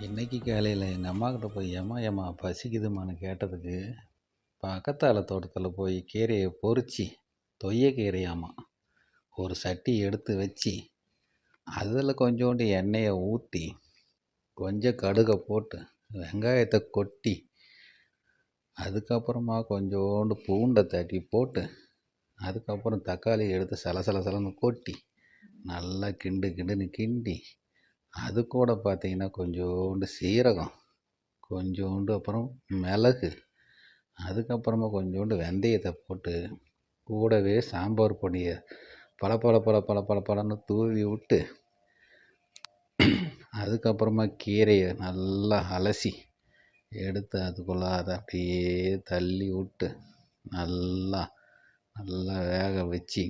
இன்றைக்கி காலையில் எங்கள் அம்மாக்கிட்ட போய் ஏமா ஏம்மா பசிக்குதும்மான்னு கேட்டதுக்கு பக்கத்தால் தோட்டத்தில் போய் கீரையை பொறிச்சி தொய்ய கீரையாம்மா. ஒரு சட்டி எடுத்து வச்சு அதில் கொஞ்சோண்டு எண்ணெயை ஊற்றி கொஞ்சம் கடுகை போட்டு வெங்காயத்தை கொட்டி அதுக்கப்புறமா கொஞ்சோண்டு பூண்டை தட்டி போட்டு அதுக்கப்புறம் தக்காளி எடுத்து சல கொட்டி நல்லா கிண்டு கிண்டுன்னு கிண்டி அது கூட பார்த்தீங்கன்னா கொஞ்சோண்டு சீரகம் கொஞ்சோண்டு அப்புறம் மிளகு அதுக்கப்புறமா கொஞ்சோண்டு வெந்தயத்தை போட்டு கூடவே சாம்பார் பொடியை பல பல பல பல பல பலன்னு தூவி விட்டு அதுக்கப்புறமா கீரையை நல்லா அலசி எடுத்து அதுக்குள்ளே அதை அப்படியே தள்ளி விட்டு நல்லா நல்லா வேக வச்சு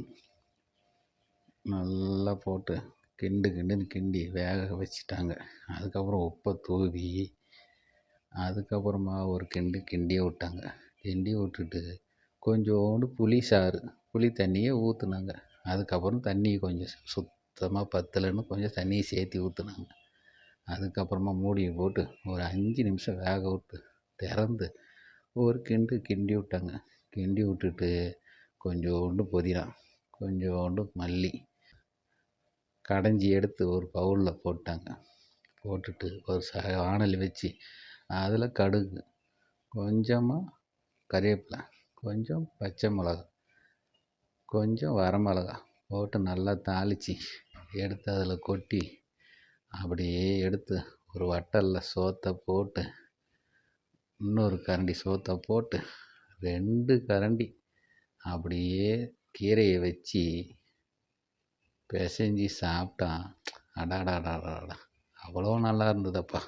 நல்லா போட்டு கிண்டு கிண்டுன்னு கிண்டி வேக வச்சுட்டாங்க. அதுக்கப்புறம் உப்பை தூவி அதுக்கப்புறமா ஒரு கிண்டு கிண்டி விட்டாங்க. கிண்டி விட்டுட்டு கொஞ்சோண்டு புளி சாறு புளி தண்ணியை ஊற்றுனாங்க அதுக்கப்புறம் தண்ணி கொஞ்சம் சுத்தமாக பத்தலைன்னு கொஞ்சம் தண்ணியை சேர்த்தி ஊற்றுனாங்க அதுக்கப்புறமா மூடியை போட்டு ஒரு அஞ்சு நிமிஷம் வேக விட்டு திறந்து ஒரு கிண்டு கிண்டி விட்டாங்க. கிண்டி விட்டுட்டு கொஞ்சோண்டு புதினா கொஞ்சோண்டு மல்லி கடைஞ்சி எடுத்து ஒரு பவுலில் போட்டாங்க. போட்டுட்டு ஒரு ச வாணலி வச்சு அதில் கடுகு கொஞ்சமாக கறிவேப்பிலை கொஞ்சம் பச்சை மிளகா கொஞ்சம் வரமிளகா போட்டு நல்லா தாளித்து எடுத்து அதில் கொட்டி அப்படியே எடுத்து ஒரு வட்டலில் சோத்தை போட்டு இன்னொரு கரண்டி சோத்தை போட்டு ரெண்டு கரண்டி அப்படியே கீரையை வச்சு பிசைஞ்சி சாப்பிட்டா அடாடாடாடாடா அவ்வளோ நல்லா இருந்ததப்பா.